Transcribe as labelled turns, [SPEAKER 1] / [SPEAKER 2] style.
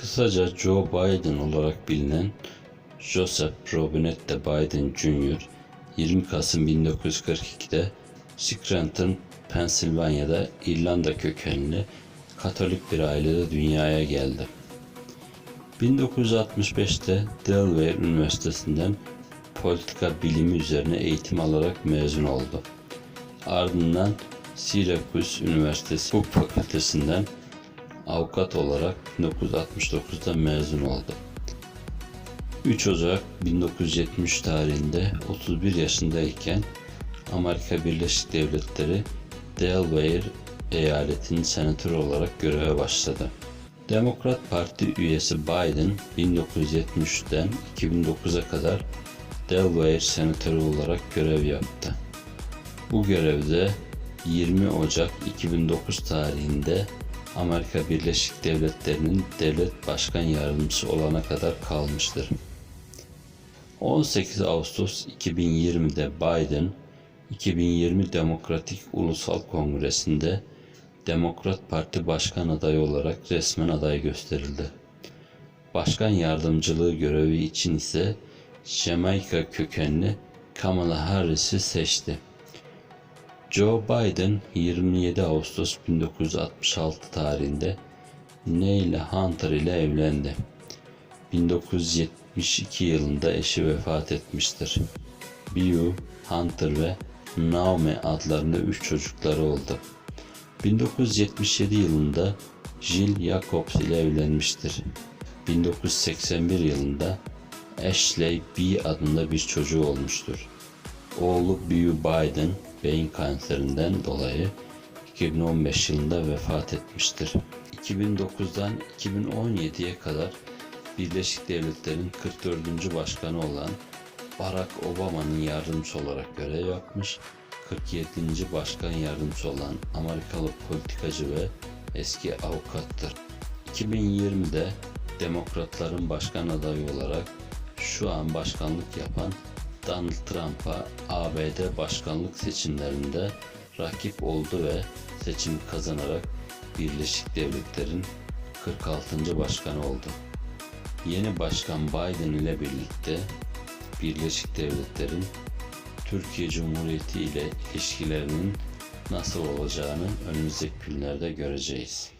[SPEAKER 1] Kısaca Joe Biden olarak bilinen Joseph Robinette Biden Jr. 20 Kasım 1942'de Scranton, Pensilvanya'da İrlanda kökenli Katolik bir ailede dünyaya geldi. 1965'te Delaware Üniversitesi'nden politika bilimi üzerine eğitim alarak mezun oldu. Ardından Syracuse Üniversitesi Hukuk Fakültesinden avukat olarak 1969'da mezun oldu. 3 Ocak 1970 tarihinde 31 yaşındayken Amerika Birleşik Devletleri Delaware eyaletinin senatörü olarak göreve başladı. Demokrat Parti üyesi Biden 1973'ten 2009'a kadar Delaware senatörü olarak görev yaptı. Bu görevde 20 Ocak 2009 tarihinde Amerika Birleşik Devletleri'nin devlet başkan yardımcısı olana kadar kalmıştır. 18 Ağustos 2020'de Biden, 2020 Demokratik Ulusal Kongresi'nde Demokrat Parti Başkan adayı olarak resmen aday gösterildi. Başkan yardımcılığı görevi için ise Jamaika kökenli Kamala Harris'i seçti. Joe Biden 27 Ağustos 1966 tarihinde Neil Hunter ile evlendi. 1972 yılında eşi vefat etmiştir. Bill, Hunter ve Naomi adlarında üç çocukları oldu. 1977 yılında Jill Jacobs ile evlenmiştir. 1981 yılında Ashley B adında bir çocuğu olmuştur. Oğlu Beau Biden beyin kanserinden dolayı 2015 yılında vefat etmiştir. 2009'dan 2017'ye kadar Birleşik Devletler'in 44. başkanı olan Barack Obama'nın yardımcısı olarak görev yapmış, 47. başkan yardımcısı olan Amerikalı politikacı ve eski avukattır. 2020'de Demokratların başkan adayı olarak şu an başkanlık yapan Donald Trump'a ABD başkanlık seçimlerinde rakip oldu ve seçimi kazanarak Birleşik Devletler'in 46. başkanı oldu. Yeni başkan Biden ile birlikte Birleşik Devletler'in Türkiye Cumhuriyeti ile ilişkilerinin nasıl olacağını önümüzdeki günlerde göreceğiz.